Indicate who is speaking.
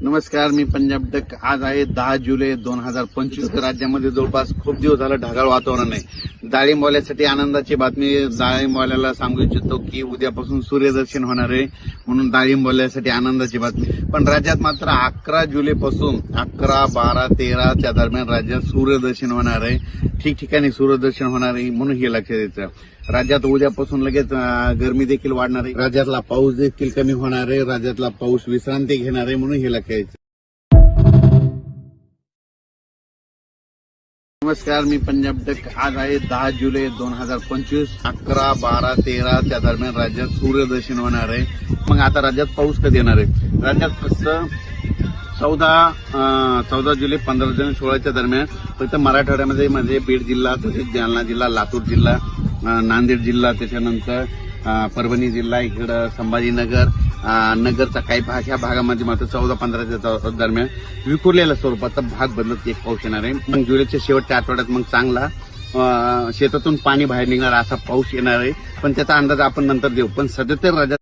Speaker 1: नमस्कार मी पंजाब डक. आज आहे दहा जुलै दोन हजार पंचवीस. राज्यामध्ये जवळपास खूप दिवस झालं ढगाळ वातावरण आहे. डाळिंबवाल्यासाठी आनंदाची बातमी डाळिंबवाल्याला सांगू इच्छितो की उद्यापासून सूर्यदर्शन होणार आहे म्हणून डाळिंबवाल्यासाठी आनंदाची बातमी. पण राज्यात मात्र अकरा जुलैपासून अकरा बारा तेराच्या दरम्यान राज्यात सूर्यदर्शन होणार आहे. ठिकठिकाणी सूर्यदर्शन होणार आहे म्हणून हे लक्षात द्यायचं राज्यात उद्यापासून लगेच गर्मी गरमी देखील वाढणार आहे. राज्यातला पाऊस देखील कमी होणार आहे. राज्यातला पाऊस विश्रांती घेणार आहे म्हणून हे लक्षात द्यायचं नमस्कार मी पंजाब डक. आज आहे दहा जुलै दोन हजार पंचवीस अकरा बारा तेराच्या दरम्यान राज्यात सूर्यदर्शन होणार आहे. मग आता राज्यात पाऊस कधी येणार आहे? राज्यात फक्त चौदा चौदा जुलै पंधरा जुलै सोळाच्या दरम्यान फक्त मराठवाड्यामध्ये म्हणजे बीड जिल्हा तसेच जालना जिल्हा लातूर जिल्हा नांदेड जिल्हा त्याच्यानंतर परभणी जिल्हा इकडं संभाजीनगर नगरचा काही भाग ह्या भागामध्ये मात्र चौदा पंधराच्या दरम्यान विखुरलेल्या स्वरूपाचा भाग बदलत एक पाऊस येणार आहे. मग जुलैच्या शेवटच्या आठवड्यात मग चांगला शेतातून पाणी बाहेर निघणार असा पाऊस येणार आहे. पण त्याचा अंदाज आपण नंतर देऊ. पण सध्या तर राज्यात